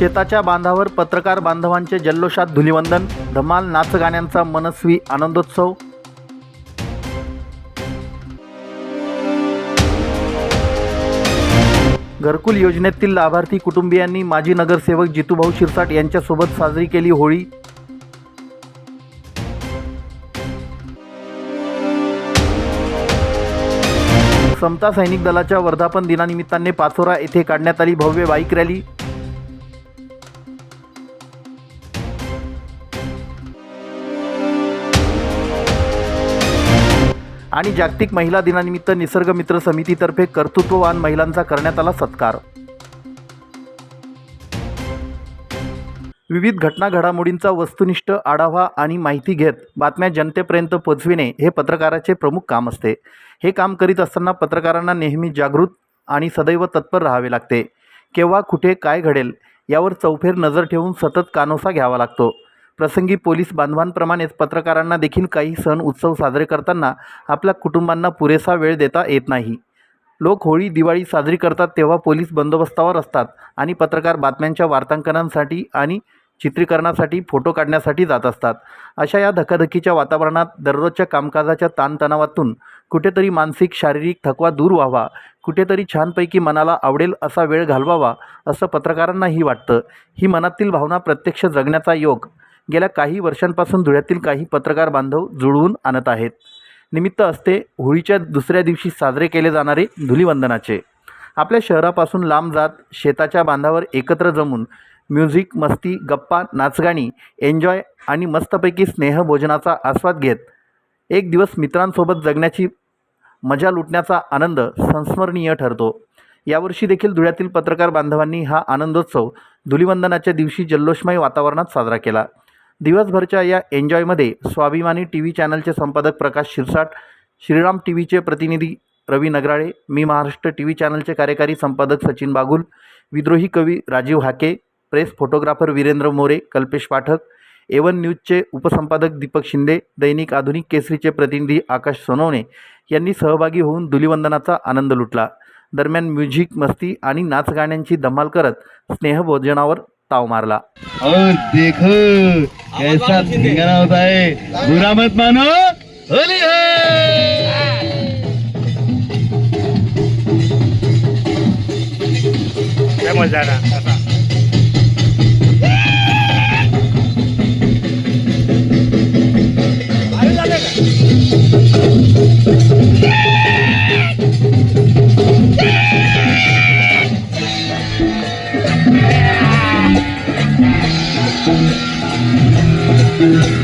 शेताच्या बांधावर पत्रकार बांधवांचे जल्लोषात धुलिवंदन धमाल नाचगाण्यांचा मनस्वी आनंदोत्सव. घरकुल योजनेतील लाभार्थी कुटुंबियांनी माजी नगरसेवक जितूभाऊ शिरसाट यांच्यासोबत साजरी केली होळी. समता सैनिक दलाच्या वर्धापन दिनानिमित्ताने पाचोरा येथे काढण्यात आली भव्य बाईक रॅली. आणि जागतिक महिला दिनानिमित्त निसर्ग मित्र समितीतर्फे कर्तृत्ववान महिलांचा करण्यात आला सत्कार. विविध घटना घडामोडींचा वस्तुनिष्ठ आढावा आणि माहिती घेत बातम्या जनतेपर्यंत पोचविणे हे पत्रकाराचे प्रमुख काम असते. हे काम करीत असताना पत्रकारांना नेहमी जागृत आणि सदैव तत्पर राहावे लागते. केव्हा कुठे काय घडेल यावर चौफेर नजर ठेवून सतत कानोसा घ्यावा लागतो. प्रसंगी पोलीस बांधवांप्रमाणेच पत्रकारांना देखील काही सण उत्सव साजरे करताना आपल्या कुटुंबांना पुरेसा वेळ देता येत नाही. लोक होळी दिवाळी साजरी करतात तेव्हा पोलीस बंदोबस्तावर असतात आणि पत्रकार बातम्यांच्या वार्तांकनांसाठी आणि चित्रीकरणासाठी फोटो काढण्यासाठी जात असतात. अशा या धकाधकीच्या वातावरणात दररोजच्या कामकाजाच्या ताणतणावातून कुठेतरी मानसिक शारीरिक थकवा दूर व्हावा कुठेतरी छानपैकी मनाला आवडेल असा वेळ घालवावा असं पत्रकारांनाही वाटतं. ही मनातील भावना प्रत्यक्ष जगण्याचा योग गेल्या काही वर्षांपासून धुळ्यातील काही पत्रकार बांधव जुळवून आणत आहेत. निमित्त असते होळीच्या दुसऱ्या दिवशी साजरे केले जाणारे धुलीवंदनाचे. आपल्या शहरापासून लांब जात शेताच्या बांधावर एकत्र जमून म्युझिक मस्ती गप्पा नाचगाणी एन्जॉय आणि मस्तपैकी स्नेहभोजनाचा आस्वाद घेत एक दिवस मित्रांसोबत जगण्याची मजा लुटण्याचा आनंद संस्मरणीय ठरतो. यावर्षी देखील धुळ्यातील पत्रकार बांधवांनी हा आनंदोत्सव धुलिवंदनाच्या दिवशी जल्लोषमय वातावरणात साजरा केला. दिवसभरच्या या एन्जॉयमध्ये स्वाभिमानी टी व्ही चॅनलचे संपादक प्रकाश शिरसाट श्रीराम टी व्हीचे प्रतिनिधी रवी नगराळे मी महाराष्ट्र टी व्ही चॅनलचे कार्यकारी संपादक सचिन बागुल विद्रोही कवी Rajiv Hake press photographer Virendra More Kalpesh Pathak A one न्यूजचे उपसंपादक दीपक शिंदे दैनिक आधुनिक केसरीचे प्रतिनिधी आकाश सोनवणे यांनी सहभागी होऊन धुलिवंदनाचा आनंद लुटला. दरम्यान म्युझिक मस्ती आणि नाचगाण्यांची धमाल करत स्नेहभोजनावर ताव मारला. और देखो कैसा धिंगाना होता है। बुरा मत मानो होली है। काय मजा ना आता बांध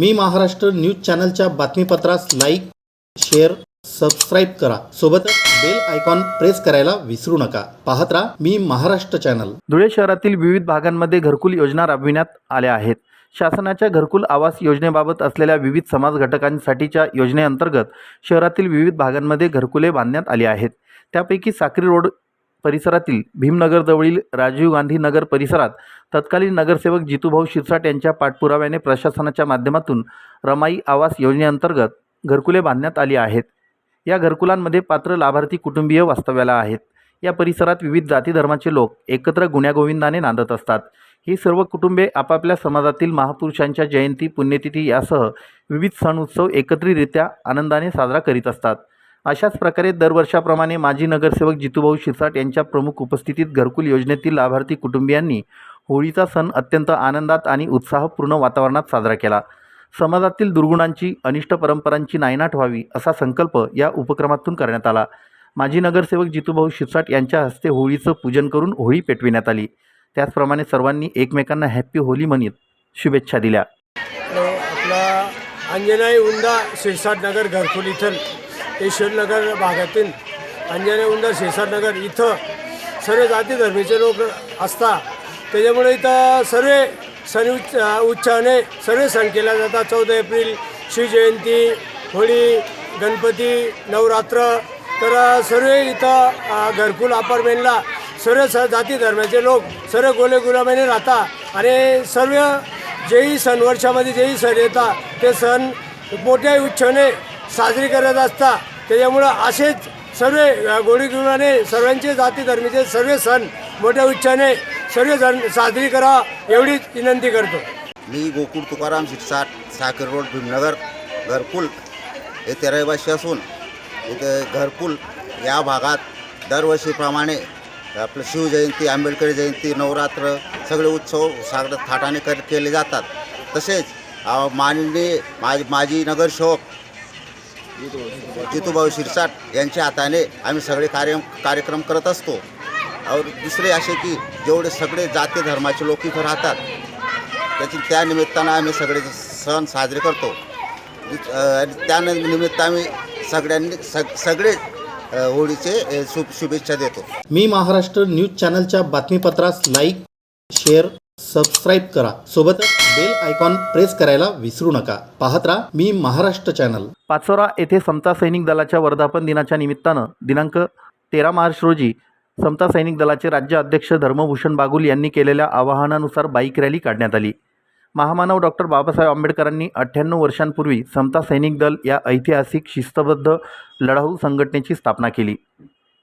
मी महाराष्ट्र न्यूज चॅनलच्या बातमीपत्रास लाईक शेअर सबस्क्राईब करा. सोबतच बेल आयकॉन प्रेस करायला विसरू नका. पाहत राहा मी महाराष्ट्र चॅनल. धुळे शहरातील विविध भागांमध्ये घरकुल योजना राबविण्यात आल्या आहेत. शासनाच्या घरकुल आवास योजनेबाबत असलेल्या विविध समाज घटकांसाठीच्या योजनेअंतर्गत शहरातील विविध भागांमध्ये घरकुले बांधण्यात आली आहेत. त्यापैकी साक्री रोड परिसरातील भीमनगरजवळील राजीव गांधी नगर परिसरात तत्कालीन नगरसेवक जितूभाऊ शिरसाट यांच्या पाठपुराव्याने प्रशासनाच्या माध्यमातून रमाई आवास योजनेअंतर्गत घरकुले बांधण्यात आली आहेत. या घरकुलांमध्ये पात्र लाभार्थी कुटुंबीय वास्तव्याला आहेत. या परिसरात विविध जाती धर्माचे लोक एकत्र गुण्यागोविंदाने नांदत असतात. ही सर्व कुटुंबे आपापल्या समाजातील महापुरुषांच्या जयंती पुण्यतिथी यासह विविध सण उत्सव एकत्रितरित्या आनंदाने साजरा करीत असतात. अशाच प्रकारे दरवर्षाप्रमाणे माजी नगरसेवक जितूभाऊ शिरसाट यांच्या प्रमुख उपस्थितीत घरकुल योजनेतील लाभार्थी कुटुंबियांनी होळीचा सण अत्यंत आनंदात आणि उत्साहपूर्ण वातावरणात साजरा केला. समाजातील दुर्गुणांची अनिष्ट परंपरांची नायनाट व्हावी असा संकल्प या उपक्रमातून करण्यात आला. माजी नगरसेवक जितूभाऊ शिरसाट यांच्या हस्ते होळीचं पूजन करून होळी पेटविण्यात आली. त्याचप्रमाणे सर्वांनी एकमेकांना हॅप्पी होली म्हणत शुभेच्छा दिल्या. आपला अंजनाई उंदा शिरसाट नगर घरकुल इथं ईश्वरनगर भागातील अंजनाई उंदा शिरसाट नगर इथं सर्व जाती धर्मीचे लोक असतात. त्याच्यामुळे इथं सर्व सण उच्च उत्साहाने सर्व सण केला जातात. चौदा एप्रिल शिवजयंती होळी गणपती नवरात्र. तर सर्व इथं घरकुल अपार्टमेंटला सर्व स जाती धर्माचे लोक सर्व गोले गुलामाने राहतात. आणि सर्व जेही सण वर्षामध्ये जेही सण येतात ते सण मोठ्या उच्चाने साजरी करत असता. त्याच्यामुळं असेच सर्व गोडीगुणाने सर्वांचे जाती धर्मीचे सर्व सण मोठ्या उत्साहाने सर्वजण साजरी करा एवढीच विनंती करतो. मी गोकुळ तुकाराम शिरसाट साखर रोड भीमनगर घरकुल येथे रहिवासी असून इथे घरकुल या भागात दरवर्षीप्रमाणे आपलं शिवजयंती आंबेडकर जयंती नवरात्र सगळे उत्सव सागर थाटाने कर केले जातात. तसेच माननीय माझी माजी नगरसेवक जितूभाऊ शिरसाट यांच्या हाताने आम्ही सगळे कार्य कार्यक्रम करत असतो. और दुसरे असे की जेवढे सगळे जाती धर्माचे लोक इथं राहतात त्याची त्या निमित्तानं आम्ही सगळे सण साजरे करतो. त्यानिमित्त आणि त्या निमित्त आम्ही सगळ्यांनी सग सगळे होळीचे शुभ शुभेच्छा देतो. मी महाराष्ट्र न्यूज चॅनलच्या बातमीपत्रास लाईक शेअर सबस्क्राईब करा. सोबतच बेल आयकॉन प्रेस करायला विसरू नका. पाहत राहा मी महाराष्ट्र चॅनल पाचोरा येथे समता सैनिक दलाच्या वर्धापन दिनाच्या निमित्तानं दिनांक तेरा मार्च रोजी समता सैनिक दलाचे राज्य अध्यक्ष धर्मभूषण बागुल यांनी केलेल्या आवाहनानुसार बाईक रॅली काढण्यात आली. महामानव डॉक्टर बाबासाहेब आंबेडकरांनी अठ्ठ्याण्णव वर्षांपूर्वी समता सैनिक दल या ऐतिहासिक शिस्तबद्ध लढाऊ संघटनेची स्थापना केली.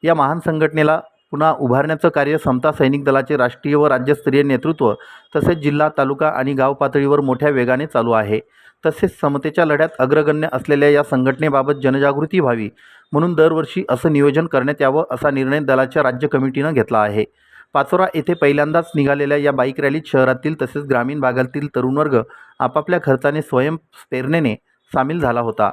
या महान संघटनेला पुन्हा उभारण्याचं कार्य समता सैनिक दलाचे राष्ट्रीय व राज्यस्तरीय नेतृत्व तसेच जिल्हा तालुका आणि गाव पातळीवर मोठ्या वेगाने चालू आहे. तसेच समतेच्या लढ्यात अग्रगण्य असलेल्या या संघटनेबाबत जनजागृती व्हावी म्हणून दरवर्षी असं नियोजन करण्यात यावं असा निर्णय दलाच्या राज्य कमिटीनं घेतला आहे. पाचोरा येथे पहिल्यांदाच निघालेल्या या बाईक रॅलीत शहरातील तसेच ग्रामीण भागातील तरुण वर्ग आपापल्या खर्चाने स्वयंस्फेरणेने सामील झाला होता.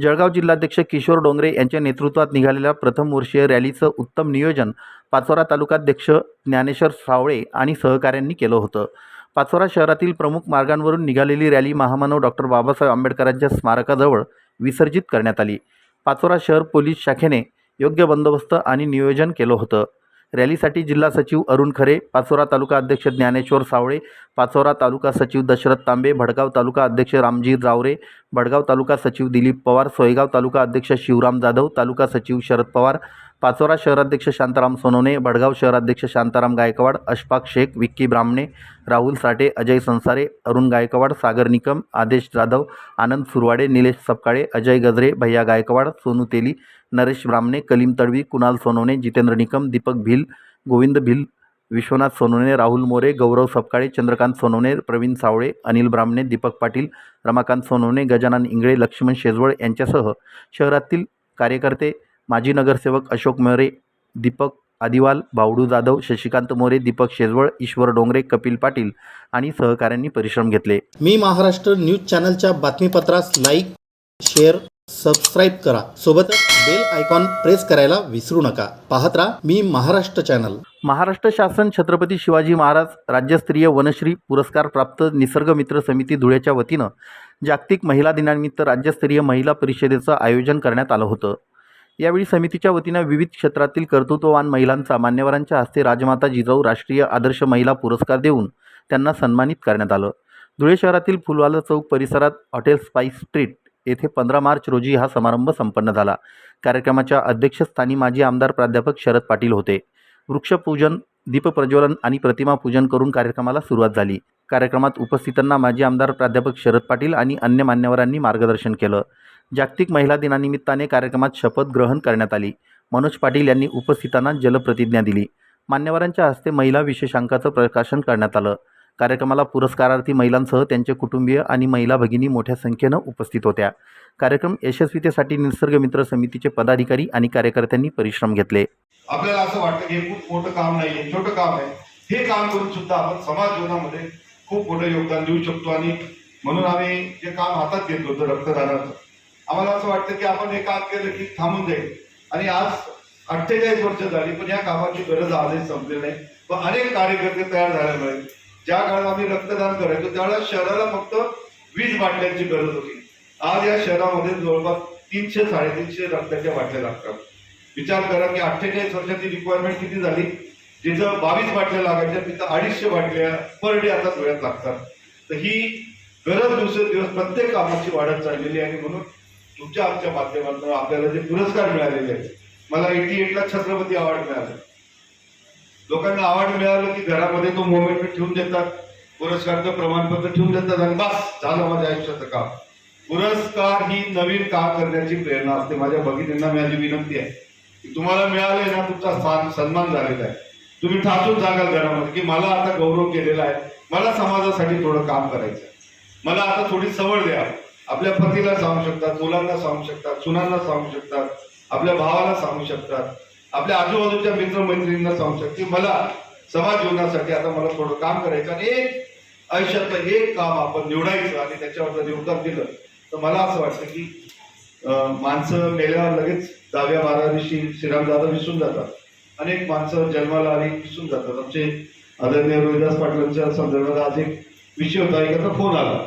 जळगाव जिल्हाध्यक्ष किशोर डोंगरे यांच्या नेतृत्वात निघालेल्या प्रथम वर्षीय रॅलीचं उत्तम नियोजन पाचोरा तालुकाध्यक्ष ज्ञानेश्वर सावळे आणि सहकाऱ्यांनी केलं होतं. पाचोरा शहरातील प्रमुख मार्गांवरून निघालेली रॅली महामानव डॉक्टर बाबासाहेब आंबेडकरांच्या स्मारकाजवळ विसर्जित करण्यात आली. पाचोरा शहर पोलीस शाखेने योग्य बंदोबस्त आणि नियोजन केलं होतं. रॅलीसाठी जिल्हा सचिव अरुण खरे पाचोरा तालुका अध्यक्ष ज्ञानेश्वर सावळे पाचोरा तालुका सचिव दशरथ तांबे भडगाव तालुका अध्यक्ष रामजी रावरे भडगाव तालुका सचिव दिलीप पवार सोयगाव तालुका अध्यक्ष शिवराम जाधव तालुका सचिव शरद पवार पाचोरा शहराध्यक्ष शांताराम सोनवणे भडगाव शहराध्यक्ष शांताराम गायकवाड अशफाक शेख विक्की ब्राह्मणे राहुल साठे अजय संसारे अरुण गायकवाड सागर निकम आदेश जाधव आनंद सुरवाडे निलेश सपकाळे अजय गजरे भैया गायकवाड सोनू तेली नरेश ब्राह्मणे कलीम तडवी कुणाल सोनवणे जितेंद्र निकम दीपक भिल गोविंद भिल विश्वनाथ सोनवणे राहुल मोरे गौरव सपकाळे चंद्रकांत सोनवणे प्रवीण सावळे अनिल ब्राह्मणे दीपक पाटील रमाकांत सोनवणे गजानन इंगळे लक्ष्मण शेजवळ यांच्यासह शहरातील कार्यकर्ते माजी नगरसेवक अशोक मोरे दीपक आदिवाल बावडू जाधव शशिकांत मोरे दीपक शेजवळ ईश्वर डोंगरे कपिल पाटील आणि सहकाऱ्यांनी परिश्रम घेतले. मी महाराष्ट्र न्यूज चॅनलच्या बातमीपत्रास लाईक शेअर सबस्क्राईब करा. सोबतच बेल आयकॉन प्रेस करायला विसरू नका. पाहत राहा मी महाराष्ट्र चॅनल. महाराष्ट्र शासन छत्रपती शिवाजी महाराज राज्यस्तरीय वनश्री पुरस्कार प्राप्त निसर्ग मित्र समिती धुळ्याच्या वतीनं जागतिक महिला दिनानिमित्त राज्यस्तरीय महिला परिषदेचं आयोजन करण्यात आलं होतं. यावेळी समितीच्या वतीनं विविध क्षेत्रातील कर्तृत्ववान महिलांचा मान्यवरांच्या हस्ते राजमाता जिजाऊ राष्ट्रीय आदर्श महिला पुरस्कार देऊन त्यांना सन्मानित करण्यात आलं. धुळे शहरातील फुलवाला चौक परिसरात हॉटेल स्पाईस स्ट्रीट येथे पंधरा मार्च रोजी हा समारंभ संपन्न झाला. कार्यक्रमाच्या अध्यक्षस्थानी माजी आमदार प्राध्यापक शरद पाटील होते. वृक्षपूजन दीपप्रज्वलन आणि प्रतिमा पूजन करून कार्यक्रमाला सुरुवात झाली. कार्यक्रमात उपस्थितांना माजी आमदार प्राध्यापक शरद पाटील आणि अन्य मान्यवरांनी मार्गदर्शन केलं. जागतिक महिला दिनानिमित्ताने कार्यक्रमात शपथ ग्रहण करण्यात आली. मनोज पाटील यांनी उपस्थितांना जलप्रतिज्ञा दिली. मान्यवरांच्या हस्ते महिला विशेषांकाचं प्रकाशन करण्यात आलं. कार्यक्रमाला पुरस्कारार्थी महिलांसह त्यांचे कुटुंबीय आणि महिला भगिनी मोठ्या संख्येनं उपस्थित होत्या. कार्यक्रम यशस्वीतेसाठी निसर्ग मित्र समितीचे पदाधिकारी आणि कार्यकर्त्यांनी परिश्रम घेतले. आपल्याला असं वाटतं की हे खूप मोठं काम नाही छोटं काम आहे. हे काम करून सुद्धा आपण समाज जीवनामध्ये खूप मोठं योगदान देऊ शकतो आणि म्हणून आम्ही जे काम हातात घेतलं होतं रक्तदानाचं. आम्हाला असं वाटतं की आपण हे काम केलं की थांबून जाईल. आणि आज अठ्ठेचाळीस वर्ष झाली पण या कामाची गरज आजही संपली नाही. व अनेक कार्यकर्ते तयार झाल्यामुळे ज्या काळात आम्ही रक्तदान करायचो त्यावेळेला शहराला फक्त वीज बाटल्यांची गरज होती. आज या शहरामध्ये जवळपास तीनशे साडेतीनशे रक्ताच्या बाटल्या लागतात. विचार करा की अठ्ठेचाळीस वर्षाची रिक्वायरमेंट किती झाली? जिथं बावीस बाटल्या लागायच्या तिथं अडीचशे बाटल्या पर डे आता वेळात लागतात. तर ही गरज दिवसेंदिवस प्रत्येक कामाची वाढत चाललेली आहे आणि म्हणून तुमच्या आमच्या माध्यमातून आपल्याला जे पुरस्कार मिळालेले आहेत मला एटी एटला छत्रपती अवॉर्ड मिळाला. लोकांना अवॉर्ड मिळालं की घरामध्ये तो मोमेंट ठेवून देतात पुरस्कारचं प्रमाणपत्र ठेवून देतात आणि बस झालं माझ्या आयुष्याचं काम. पुरस्कार ही नवीन काम करण्याची प्रेरणा असते? माझ्या भगिनींना माझी विनंती आहे की तुम्हाला मिळाले ना तुमचा स्थान सन्मान झालेला आहे. तुम्ही ठासून जागाल घरामध्ये की मला आता गौरव केलेला आहे. मला समाजासाठी थोडं काम करायचं आहे. मला आता थोडी सवड द्या आपल्या पतीला सांगू शकतात मुलांना सांगू शकतात सुनांना सांगू शकतात आपल्या भावाला सांगू शकतात आपल्या आजूबाजूच्या मित्रमैत्रिणींना सांगू शकते मला समाज जीवनासाठी आता मला थोडं काम करायचं आणि एक आयुष्यातलं एक काम आपण निवडायचं आणि त्याच्यावर जर योगदान दिलं तर मला असं वाटतं की माणसं मेल्यावर लगेच दहाव्या बाराव्या श्रीराम दादा विसरून जातात. अनेक माणसं जन्माला आली विसरून जातात. आमचे आदरणीय रोहिदास पाटलांच्या संदर्भात आज एक विषय होता एकाचा फोन आला.